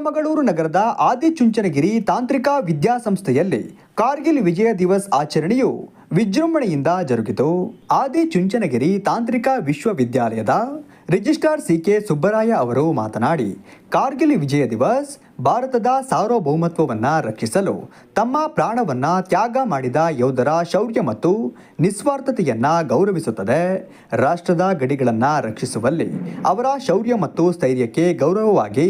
ಚಿಕ್ಕಮಗಳೂರು ನಗರದ ಆದಿಚುಂಚನಗಿರಿ ತಾಂತ್ರಿಕ ವಿದ್ಯಾಸಂಸ್ಥೆಯಲ್ಲಿ ಕಾರ್ಗಿಲ್ ವಿಜಯ ದಿವಸ್ ಆಚರಣೆಯು ವಿಜೃಂಭಣೆಯಿಂದ ಜರುಗಿತು. ಆದಿಚುಂಚನಗಿರಿ ತಾಂತ್ರಿಕ ವಿಶ್ವವಿದ್ಯಾಲಯದ ರಿಜಿಸ್ಟ್ರಾರ್ ಸಿ ಕೆ ಸುಬ್ಬರಾಯ ಅವರು ಮಾತನಾಡಿ, ಕಾರ್ಗಿಲ್ ವಿಜಯ ದಿವಸ್ ಭಾರತದ ಸಾರ್ವಭೌಮತ್ವವನ್ನು ರಕ್ಷಿಸಲು ತಮ್ಮ ಪ್ರಾಣವನ್ನು ತ್ಯಾಗ ಮಾಡಿದ ಯೋಧರ ಶೌರ್ಯ ಮತ್ತು ನಿಸ್ವಾರ್ಥತೆಯನ್ನು ಗೌರವಿಸುತ್ತದೆ. ರಾಷ್ಟ್ರದ ಗಡಿಗಳನ್ನು ರಕ್ಷಿಸುವಲ್ಲಿ ಅವರ ಶೌರ್ಯ ಮತ್ತು ಸ್ಥೈರ್ಯಕ್ಕೆ ಗೌರವವಾಗಿ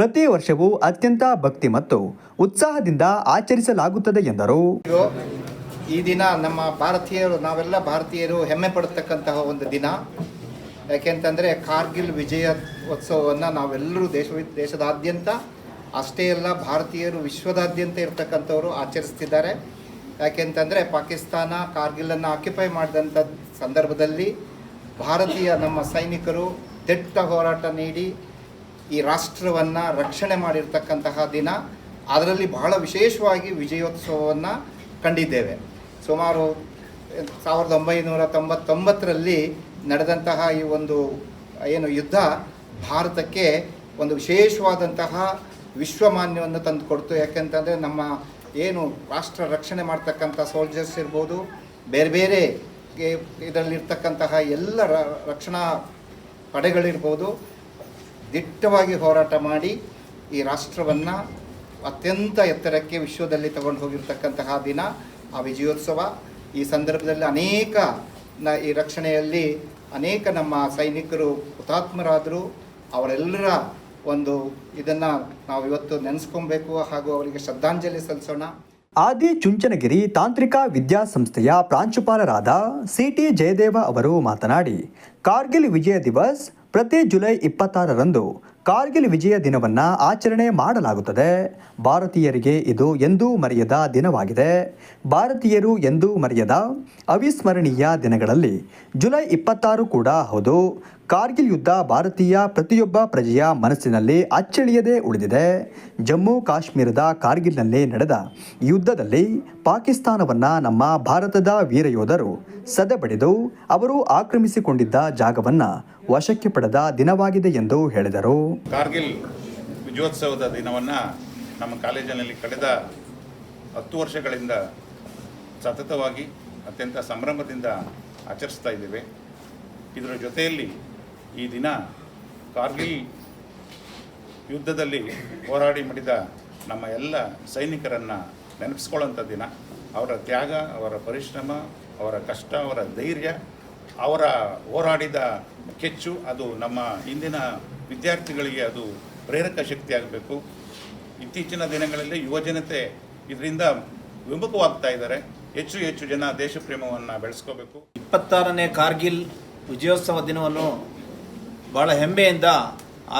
ಪ್ರತಿ ವರ್ಷವೂ ಅತ್ಯಂತ ಭಕ್ತಿ ಮತ್ತು ಉತ್ಸಾಹದಿಂದ ಆಚರಿಸಲಾಗುತ್ತದೆ ಎಂದರು. ಈ ದಿನ ನಮ್ಮ ಭಾರತೀಯರು, ನಾವೆಲ್ಲ ಭಾರತೀಯರು ಹೆಮ್ಮೆ ಪಡತಕ್ಕಂತಹ ಒಂದು ದಿನ. ಯಾಕೆಂತಂದರೆ ಕಾರ್ಗಿಲ್ ವಿಜಯ ಉತ್ಸವವನ್ನು ನಾವೆಲ್ಲರೂ ದೇಶ ದೇಶದಾದ್ಯಂತ, ಅಷ್ಟೇ ಅಲ್ಲ ಭಾರತೀಯರು ವಿಶ್ವದಾದ್ಯಂತ ಇರ್ತಕ್ಕಂಥವರು ಆಚರಿಸ್ತಿದ್ದಾರೆ. ಯಾಕೆಂತಂದರೆ ಪಾಕಿಸ್ತಾನ ಕಾರ್ಗಿಲನ್ನು ಆಕ್ಯುಪೈ ಮಾಡಿದಂಥ ಸಂದರ್ಭದಲ್ಲಿ ಭಾರತೀಯ ನಮ್ಮ ಸೈನಿಕರು ದಿಟ್ಟ ಹೋರಾಟ ನೀಡಿ ಈ ರಾಷ್ಟ್ರವನ್ನು ರಕ್ಷಣೆ ಮಾಡಿರ್ತಕ್ಕಂತಹ ದಿನ. ಅದರಲ್ಲಿ ಬಹಳ ವಿಶೇಷವಾಗಿ ವಿಜಯೋತ್ಸವವನ್ನು ಕಂಡಿದ್ದೇವೆ. ಸುಮಾರು ಸಾವಿರದ ಒಂಬೈನೂರ ತೊಂಬತ್ತೊಂಬತ್ತರಲ್ಲಿ ನಡೆದಂತಹ ಈ ಒಂದು, ಏನು ಯುದ್ಧ ಭಾರತಕ್ಕೆ ಒಂದು ವಿಶೇಷವಾದಂತಹ ವಿಶ್ವಮಾನ್ಯವನ್ನು ತಂದುಕೊಡ್ತು. ಯಾಕೆಂತಂದರೆ ನಮ್ಮ ಏನು ರಾಷ್ಟ್ರ ರಕ್ಷಣೆ ಮಾಡ್ತಕ್ಕಂಥ ಸೋಲ್ಜರ್ಸ್ ಇರ್ಬೋದು, ಬೇರೆ ಬೇರೆ ಇದರಲ್ಲಿರ್ತಕ್ಕಂತಹ ಎಲ್ಲ ರಕ್ಷಣಾ ಪಡೆಗಳಿರ್ಬೋದು, ದಿಟ್ಟವಾಗಿ ಹೋರಾಟ ಮಾಡಿ ಈ ರಾಷ್ಟ್ರವನ್ನು ಅತ್ಯಂತ ಎತ್ತರಕ್ಕೆ ವಿಶ್ವದಲ್ಲಿ ತಗೊಂಡು ಹೋಗಿರ್ತಕ್ಕಂತಹ ದಿನ ಆ ವಿಜಯೋತ್ಸವ. ಈ ಸಂದರ್ಭದಲ್ಲಿ ಅನೇಕ ನ ಈ ರಕ್ಷಣೆಯಲ್ಲಿ ಅನೇಕ ನಮ್ಮ ಸೈನಿಕರು ಹುತಾತ್ಮರಾದರು. ಅವರೆಲ್ಲರ ಒಂದು ಇದನ್ನು ನಾವು ಇವತ್ತು ನೆನೆಸ್ಕೊಬೇಕು ಹಾಗೂ ಅವರಿಗೆ ಶ್ರದ್ಧಾಂಜಲಿ ಸಲ್ಲಿಸೋಣ. ಆದಿ ಚುಂಚನಗಿರಿ ತಾಂತ್ರಿಕ ವಿದ್ಯಾಸಂಸ್ಥೆಯ ಪ್ರಾಂಶುಪಾಲರಾದ ಸಿಟಿ ಜಯದೇವ ಅವರು ಮಾತನಾಡಿ, ಕಾರ್ಗಿಲ್ ವಿಜಯ ದಿವಸ್ ಪ್ರತಿ ಜುಲೈ ಇಪ್ಪತ್ತಾರರಂದು ಕಾರ್ಗಿಲ್ ವಿಜಯ ದಿನವನ್ನು ಆಚರಣೆ ಮಾಡಲಾಗುತ್ತದೆ. ಭಾರತೀಯರಿಗೆ ಇದು ಎಂದೂ ಮರೆಯದ ದಿನವಾಗಿದೆ. ಭಾರತೀಯರು ಎಂದೂ ಮರೆಯದ ಅವಿಸ್ಮರಣೀಯ ದಿನಗಳಲ್ಲಿ ಜುಲೈ ಇಪ್ಪತ್ತಾರು ಕೂಡ ಹೌದು. ಕಾರ್ಗಿಲ್ ಯುದ್ಧ ಭಾರತೀಯ ಪ್ರತಿಯೊಬ್ಬ ಪ್ರಜೆಯ ಮನಸ್ಸಿನಲ್ಲಿ ಅಚ್ಚಳಿಯದೆ ಉಳಿದಿದೆ. ಜಮ್ಮು ಕಾಶ್ಮೀರದ ಕಾರ್ಗಿಲ್ನಲ್ಲಿ ನಡೆದ ಯುದ್ಧದಲ್ಲಿ ಪಾಕಿಸ್ತಾನವನ್ನು ನಮ್ಮ ಭಾರತದ ವೀರಯೋಧರು ಸದೆಬಡಿದು ಅವರು ಆಕ್ರಮಿಸಿಕೊಂಡಿದ್ದ ಜಾಗವನ್ನ ವಶಕ್ಕೆ ಪಡೆದ ದಿನವಾಗಿದೆ ಎಂದು ಹೇಳಿದರು. ಕಾರ್ಗಿಲ್ ವಿಜಯೋತ್ಸವದ ದಿನವನ್ನು ನಮ್ಮ ಕಾಲೇಜಿನಲ್ಲಿ ಕಳೆದ ಹತ್ತು ವರ್ಷಗಳಿಂದ ಸತತವಾಗಿ ಅತ್ಯಂತ ಸಂಭ್ರಮದಿಂದ ಆಚರಿಸ್ತಾ ಇದ್ದೇವೆ. ಇದರ ಜೊತೆಯಲ್ಲಿ ಈ ದಿನ ಕಾರ್ಗಿಲ್ ಯುದ್ಧದಲ್ಲಿ ಹೋರಾಡಿ ಮಡಿದ ನಮ್ಮ ಎಲ್ಲ ಸೈನಿಕರನ್ನು ನೆನಪಿಸ್ಕೊಳ್ಳೋಂಥ ದಿನ. ಅವರ ತ್ಯಾಗ, ಅವರ ಪರಿಶ್ರಮ, ಅವರ ಕಷ್ಟ, ಅವರ ಧೈರ್ಯ ಅವರ ಹೋರಾಡಿದ ಕೆಚ್ಚು, ಅದು ನಮ್ಮ ಇಂದಿನ ವಿದ್ಯಾರ್ಥಿಗಳಿಗೆ ಅದು ಪ್ರೇರಕ ಶಕ್ತಿಯಾಗಬೇಕು. ಇತ್ತೀಚಿನ ದಿನಗಳಲ್ಲಿ ಯುವಜನತೆ ಇದರಿಂದ ವಿಮುಖವಾಗ್ತಾ ಇದ್ದಾರೆ. ಹೆಚ್ಚು ಹೆಚ್ಚು ಜನ ದೇಶ ಪ್ರೇಮವನ್ನು ಬೆಳೆಸ್ಕೋಬೇಕು. ಇಪ್ಪತ್ತಾರನೇ ಕಾರ್ಗಿಲ್ ವಿಜಯೋತ್ಸವ ದಿನವನ್ನು ಭಾಳ ಹೆಮ್ಮೆಯಿಂದ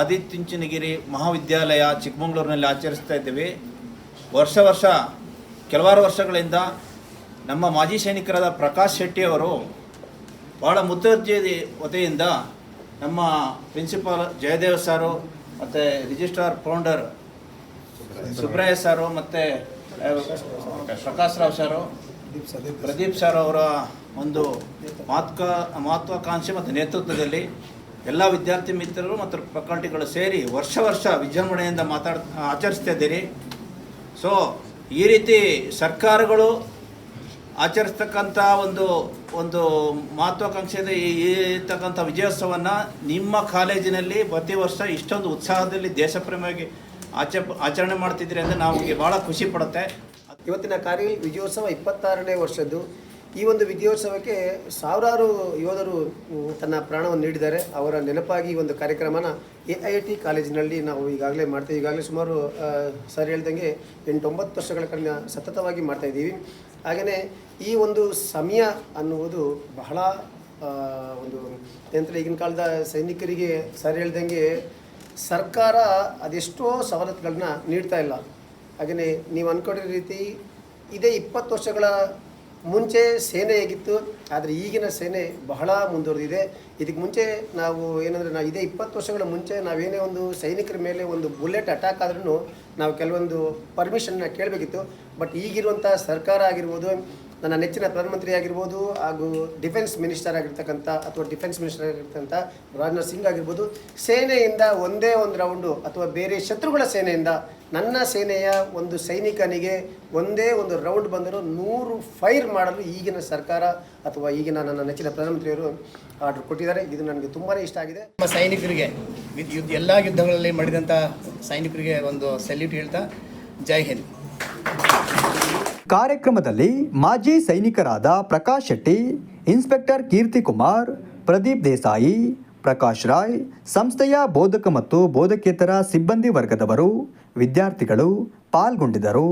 ಆದಿತ್ಯಂಚನಗಿರಿ ಮಹಾವಿದ್ಯಾಲಯ ಚಿಕ್ಕಮಗಳೂರಿನಲ್ಲಿ ಆಚರಿಸ್ತಾ ಇದ್ದೀವಿ. ವರ್ಷ ವರ್ಷ, ಕೆಲವಾರು ವರ್ಷಗಳಿಂದ ನಮ್ಮ ಮಾಜಿ ಸೈನಿಕರಾದ ಪ್ರಕಾಶ್ ಶೆಟ್ಟಿ ಅವರು ಭಾಳ ಮುತುವರ್ಜಿ ವತಿಯಿಂದ ನಮ್ಮ ಪ್ರಿನ್ಸಿಪಾಲ್ ಜಯದೇವ್ ಸಾರು ಮತ್ತು ರಿಜಿಸ್ಟ್ರಾರ್ ಫೌಂಡರ್ ಸುಬ್ರಾಯ ಸಾರು ಮತ್ತು ಪ್ರಕಾಶ್ ರಾವ್ ಸಾರು, ಪ್ರದೀಪ್ ಸಾರ್ ಅವರ ಒಂದು ಮಹತ್ವ, ಮಹತ್ವಾಕಾಂಕ್ಷೆ ಮತ್ತು ನೇತೃತ್ವದಲ್ಲಿ ಎಲ್ಲ ವಿದ್ಯಾರ್ಥಿ ಮಿತ್ರರು ಮತ್ತು ಫಕಲ್ಟಿಗಳು ಸೇರಿ ವರ್ಷ ವರ್ಷ ವಿಜೃಂಭಣೆಯಿಂದ ಮಾತಾಡ್, ಆಚರಿಸ್ತಾ ಇದ್ದೀರಿ. ಸೊ ಈ ರೀತಿ ಸರ್ಕಾರಗಳು ಆಚರಿಸ್ತಕ್ಕಂಥ ಒಂದು ಒಂದು ಮಹತ್ವಾಕಾಂಕ್ಷೆಯ ಈ ಇರ್ತಕ್ಕಂಥ ವಿಜಯೋತ್ಸವವನ್ನು ನಿಮ್ಮ ಕಾಲೇಜಿನಲ್ಲಿ ಪ್ರತಿ ವರ್ಷ ಇಷ್ಟೊಂದು ಉತ್ಸಾಹದಲ್ಲಿ ದೇಶಪ್ರೇಮವಾಗಿ ಆಚ, ಆಚರಣೆ ಮಾಡ್ತಿದ್ದೀರಿ ಅಂದರೆ ನಮಗೆ ಭಾಳ ಖುಷಿ ಪಡುತ್ತೆ. ಇವತ್ತಿನ ಕಾರ್ಯ ವಿಜಯೋತ್ಸವ ಇಪ್ಪತ್ತಾರನೇ ವರ್ಷದ್ದು. ಈ ಒಂದು ವಿಜಯೋತ್ಸವಕ್ಕೆ ಸಾವಿರಾರು ಯೋಧರು ತನ್ನ ಪ್ರಾಣವನ್ನು ನೀಡಿದ್ದಾರೆ. ಅವರ ನೆನಪಾಗಿ ಒಂದು ಕಾರ್ಯಕ್ರಮನ ಎ ಐ ಟಿ ಕಾಲೇಜಿನಲ್ಲಿ ನಾವು ಈಗಾಗಲೇ ಮಾಡ್ತೀವಿ ಈಗಾಗಲೇ ಸುಮಾರು ಸರ್ ಹೇಳ್ದಂಗೆ ಎಂಟೊಂಬತ್ತು ವರ್ಷಗಳ ಕಾಲ ಸತತವಾಗಿ ಮಾಡ್ತಾ ಇದ್ದೀವಿ. ಹಾಗೆಯೇ ಈ ಒಂದು ಸಮಯ ಅನ್ನುವುದು ಬಹಳ ಒಂದು ಏನಂತಾರೆ ಈಗಿನ ಕಾಲದ ಸೈನಿಕರಿಗೆ ಸರ್ ಹೇಳ್ದಂಗೆ ಸರ್ಕಾರ ಅದೆಷ್ಟೋ ಸವಲತ್ತುಗಳನ್ನ ನೀಡ್ತಾ ಇಲ್ಲ. ಹಾಗೆಯೇ ನೀವು ಅಂದ್ಕೊಂಡಿರೋ ರೀತಿ ಇದೇ ಇಪ್ಪತ್ತು ವರ್ಷಗಳ ಮುಂಚೆ ಸೇನೆ ಹೇಗಿತ್ತು, ಆದರೆ ಈಗಿನ ಸೇನೆ ಬಹಳ ಮುಂದುವರೆದಿದೆ. ಇದಕ್ಕೆ ಮುಂಚೆ ನಾವು ಏನಂದರೆ ನಾವು ಇದೇ ಇಪ್ಪತ್ತು ವರ್ಷಗಳ ಮುಂಚೆ ನಾವೇನೇ ಒಂದು ಸೈನಿಕರ ಮೇಲೆ ಒಂದು ಬುಲೆಟ್ ಅಟ್ಯಾಕ್ ಆದ್ರೂ ನಾವು ಕೆಲವೊಂದು ಪರ್ಮಿಷನ್ನ ಕೇಳಬೇಕಿತ್ತು. ಬಟ್ ಈಗಿರುವಂಥ ಸರ್ಕಾರ ಆಗಿರ್ಬೋದು ನನ್ನ ನೆಚ್ಚಿನ ಪ್ರಧಾನಮಂತ್ರಿ ಆಗಿರ್ಬೋದು ಹಾಗೂ ಡಿಫೆನ್ಸ್ ಮಿನಿಸ್ಟರ್ ಆಗಿರ್ತಕ್ಕಂಥ ಅಥವಾ ಡಿಫೆನ್ಸ್ ಮಿನಿಸ್ಟರ್ ಆಗಿರ್ತಕ್ಕಂಥ ರಾಜನಾಥ್ ಸಿಂಗ್ ಆಗಿರ್ಬೋದು, ಸೇನೆಯಿಂದ ಒಂದೇ ಒಂದು ರೌಂಡು ಅಥವಾ ಬೇರೆ ಶತ್ರುಗಳ ಸೇನೆಯಿಂದ ನನ್ನ ಸೇನೆಯ ಒಂದು ಸೈನಿಕನಿಗೆ ಒಂದೇ ಒಂದು ರೌಂಡ್ ಬಂದರೂ ನೂರು ಫೈರ್ ಮಾಡಲು ಈಗಿನ ಸರ್ಕಾರ ಅಥವಾ ಈಗಿನ ನನ್ನ ನೆಚ್ಚಿನ ಪ್ರಧಾನಮಂತ್ರಿಯವರು ಆರ್ಡರ್ ಕೊಟ್ಟಿದ್ದಾರೆ. ಇದು ನನಗೆ ತುಂಬಾ ಇಷ್ಟ ಆಗಿದೆ. ನಮ್ಮ ಸೈನಿಕರಿಗೆ ಯುದ್ಧ, ಎಲ್ಲ ಯುದ್ಧಗಳಲ್ಲಿ ಮಾಡಿದಂಥ ಸೈನಿಕರಿಗೆ ಒಂದು ಸೆಲ್ಯೂಟ್ ಹೇಳ್ತಾ, ಜೈ ಹಿಂದ್. ಕಾರ್ಯಕ್ರಮದಲ್ಲಿ ಮಾಜಿ ಸೈನಿಕರಾದ ಪ್ರಕಾಶ್ ಶೆಟ್ಟಿ, ಇನ್ಸ್ಪೆಕ್ಟರ್ ಕೀರ್ತಿ ಕುಮಾರ್, ಪ್ರದೀಪ್ ದೇಸಾಯಿ, ಪ್ರಕಾಶ್ ರಾಯ್, ಸಂಸ್ಥೆಯ ಬೋಧಕ ಮತ್ತು ಬೋಧಕೇತರ ಸಿಬ್ಬಂದಿ ವರ್ಗದವರು, ವಿದ್ಯಾರ್ಥಿಗಳು ಪಾಲ್ಗೊಂಡಿದ್ದರು.